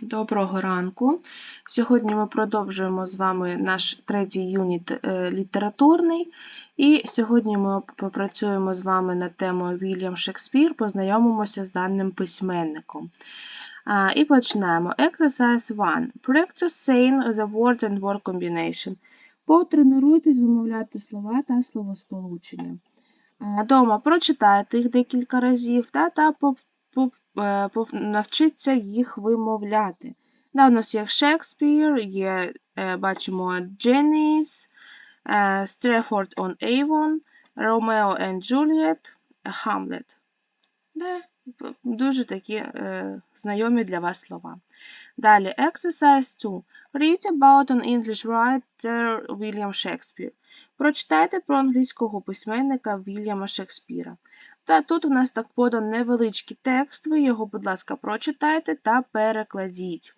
Доброго ранку. Сьогодні ми продовжуємо з вами наш третій юніт е, літературний. І сьогодні ми попрацюємо з вами над темою Вільям Шекспір, познайомимося з даним письменником. І починаємо. Exercise 1. Practice saying the word and word combination. Потренуйтесь вимовляти слова та словосполучення. Дома прочитайте їх декілька разів та, та е, навчіться їх вимовляти. Да, у нас є Шекспір, є, е, бачимо, Дженніс, Стрефорд on Avon, Romeo and Juliet, Hamlet. Да, дуже такі е, знайомі для вас слова. Далі, exercise 2. Read about an English writer William Shakespeare. Прочитайте про англійського письменника Вільяма Шекспіра. Та тут у нас так подан невеличкий текст, ви його, будь ласка, прочитайте та перекладіть.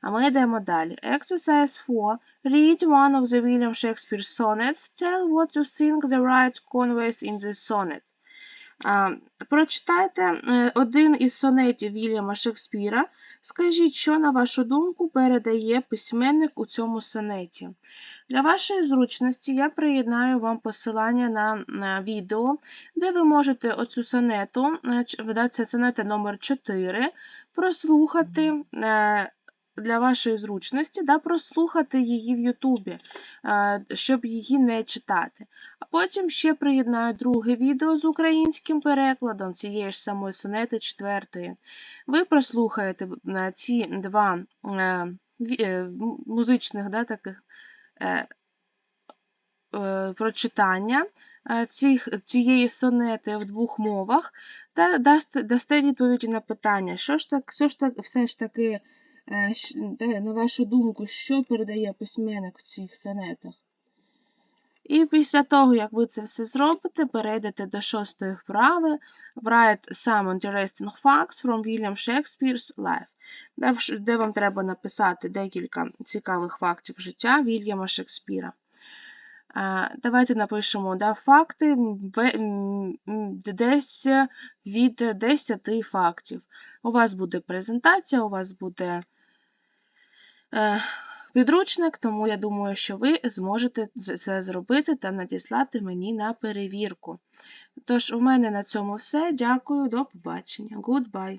А ми йдемо далі. Exercise 4. Read one of the William Shakespeare sonnets. Tell what you think the right conveys in the sonnet. Прочитайте е, один із сонетів Вільяма Шекспіра. Скажіть, що, на вашу думку, передає письменник у цьому сонеті. Для вашої зручності я приєднаю вам посилання на, відео, де ви можете оцю сонету, е, видаться сонета номер 4 прослухати е, для вашої зручності, да, прослухати її в Ютубі, щоб її не читати. Потім ще приєднаю друге відео з українським перекладом цієї ж самої сонети четвертої. Ви прослухаєте ці два е, е, музичних да, таких е, прочитання цих, цієї сонети в двох мовах та дасте, відповіді на питання, що ж так, що ж так, все ж таки, на вашу думку, що передає письменник в цих сонетах. І після того, як ви це все зробите, перейдете до шостої вправи Write some interesting facts from William Shakespeare's life, де вам треба написати декілька цікавих фактів життя Вільяма Шекспіра. Давайте напишемо да, факти десь від 10 фактів. У вас буде презентація, у вас буде е, підручник, тому я думаю, що ви зможете це зробити та надіслати мені на перевірку. Тож, у мене на цьому все. Дякую, до побачення. Goodbye.